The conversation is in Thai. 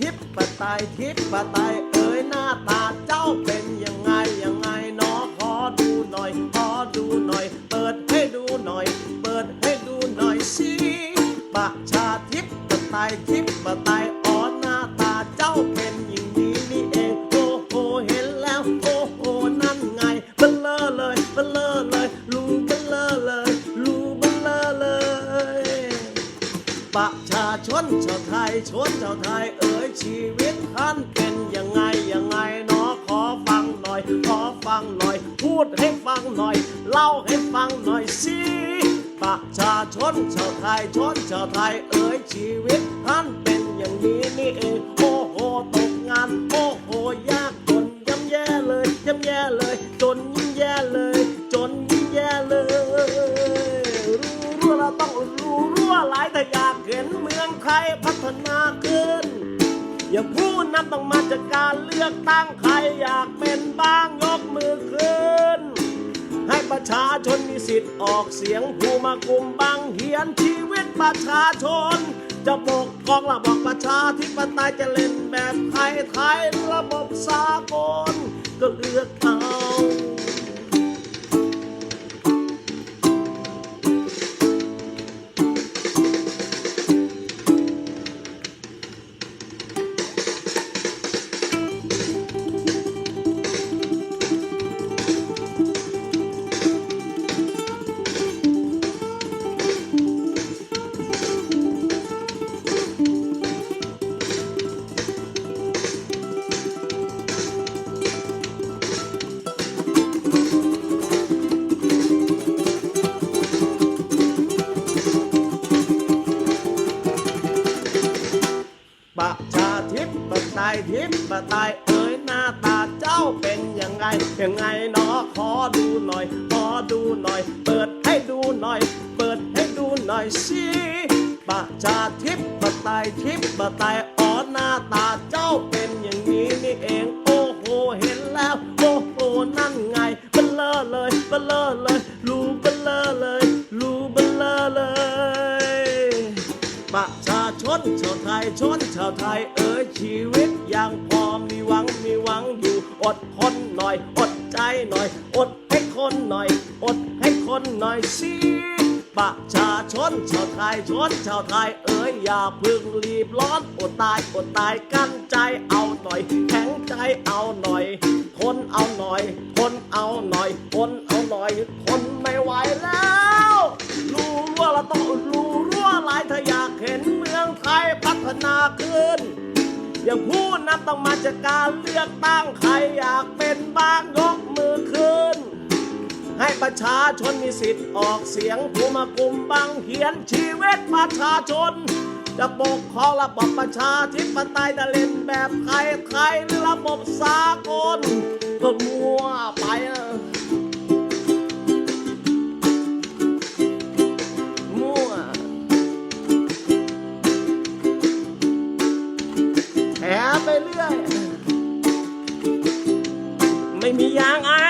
ทิพปไตยทิพปไตยเอ๋ยหน้าตาเจ้าเป็นยังไงยังไงเนาะขอดูหน่อยขอดูหน่อย เปิดให้ดูหน่อย เปิดให้ดูหน่อยสิประชาทิพปไตยทิพปไตย ประชาชนชาวไทยชนชาวไทยเอ๋ยชีวิตท่านเป็นยังไงยังไงเนาะขอฟังหน่อย ขอฟังหน่อย พูดให้ฟังหน่อย เล่าให้ฟังหน่อยสิประชาชนชาวไทยชนชาวไทยเอ๋ยชีวิตท่านเป็นอย่างนี้นี่เองโอ้โหตกงานโอ้โหยากจนย่ำแย่เลยย่ำแย่เลย จนยิ่งแย่เลยจน ยพัฒนาขึ้น อย่าผู้นำต้องมาจากการเลือกตั้งใครอยากเป็นบ้างยกมือขึ้น ให้ประชาชนมีสิทธิ์ออกเสียงผู้มากลุ่มบางเหียนชีวิตประชาชน จะปกครองระบอบประชาธิปไตยจะเล่นแบบไทยไทยระบบสากลก็เลือกเอา ตาทิพยทิปไตยเอ๋ยหน้าตาเจ้าเป็นยังไง ยังไงเนาะขอดูหน่อย ขอดูหน่อย เปิดให้ดูหน่อย เปิดให้ดูหน่อยสิประชาธิปไตายทิพยอ๋อหน้าย ชาวไทยชนชาวไทยเอ๋ยชีวิตยังพอมีหวังมีหวังอยู่อดทนหน่อย อดใจหน่อย อดให้คนหน่อย อดให้คนหน่อยสิประชาชนชาวไทยชนชาวไทยเอ๋ยอย่าเพึ่งรีบร้อนอดตายอดตายกั้นใจเอาหน่อย แข็งใจเอาหน่อย ทนเอาหน่อย ทนเอาหน่อย ทนเอาหน่อยทนไม่ไหวแล้ว รู้ว่าเราต้องรู้ พัฒนาขึ้น อย่างผู้นำต้องมาจากการเลือกตั้งใครอยากเป็นบ้างยกมือขึ้น ให้ประชาชนมีสิทธิ์ออกเสียงผู้มากลุ่มบางเขียนชีวิตประชาชน จะปกครองระบอบประชาธิปไตยจะเล่นแบบไทยไทยหรือระบบสากลก็มัวไป ไปเรื่อย ไม่มียางอาย